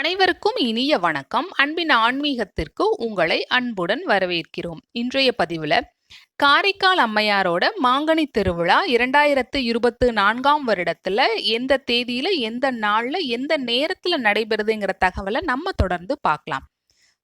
அனைவருக்கும் இனிய வணக்கம். அன்பின் ஆன்மீகத்திற்கு உங்களை அன்புடன் வரவேற்கிறோம். இன்றைய பதிவுல காரைக்கால் அம்மையாரோட மாங்கனி திருவிழா இரண்டாயிரத்து இருபத்து நான்காம் வருடத்துல எந்த தேதியில எந்த நாள்ல எந்த நேரத்துல நடைபெறுதுங்கிற தகவலை நம்ம தொடர்ந்து பார்க்கலாம்.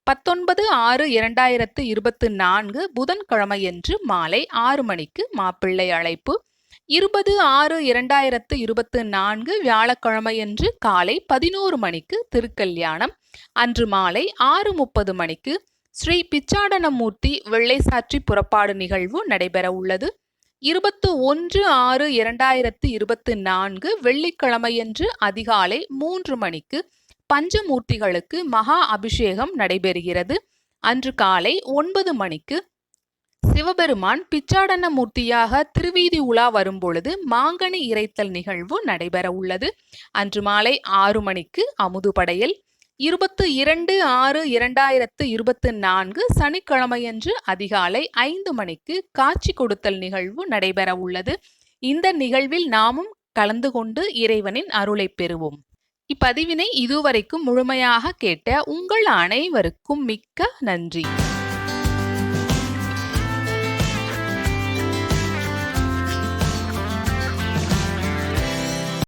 பத்தொன்பது ஆறு இரண்டாயிரத்து இருபத்து நான்கு புதன்கிழமையன்று மாலை ஆறு மணிக்கு மாப்பிள்ளை அழைப்பு. இருபது ஆறு இரண்டாயிரத்து இருபத்து நான்கு வியாழக்கிழமையன்று காலை பதினோரு மணிக்கு திருக்கல்யாணம். அன்று மாலை ஆறு முப்பது மணிக்கு ஸ்ரீ பிச்சாடனமூர்த்தி வெள்ளைசாற்றி புறப்பாடு நிகழ்வு நடைபெற உள்ளது. இருபத்து ஒன்று ஆறு இரண்டாயிரத்து இருபத்து நான்கு வெள்ளிக்கிழமையன்று அதிகாலை மூன்று மணிக்கு பஞ்சமூர்த்திகளுக்கு மகா அபிஷேகம் நடைபெறுகிறது. அன்று காலை ஒன்பது மணிக்கு சிவபெருமான் பிச்சாடன மூர்த்தியாக திருவீதி உலா வரும்பொழுது மாங்கனி இறைத்தல் நிகழ்வு நடைபெற உள்ளது. அன்று மாலை ஆறு மணிக்கு அமுதுபடையில் இருபத்து இரண்டு ஆறு இரண்டாயிரத்து இருபத்து நான்கு சனிக்கிழமையன்று அதிகாலை ஐந்து மணிக்கு காட்சி கொடுத்தல் நிகழ்வு நடைபெற உள்ளது. இந்த நிகழ்வில் நாமும் கலந்து கொண்டு இறைவனின் அருளை பெறுவோம். இப்பதிவினை இதுவரைக்கும் முழுமையாக கேட்ட உங்கள் அனைவருக்கும் மிக்க நன்றி.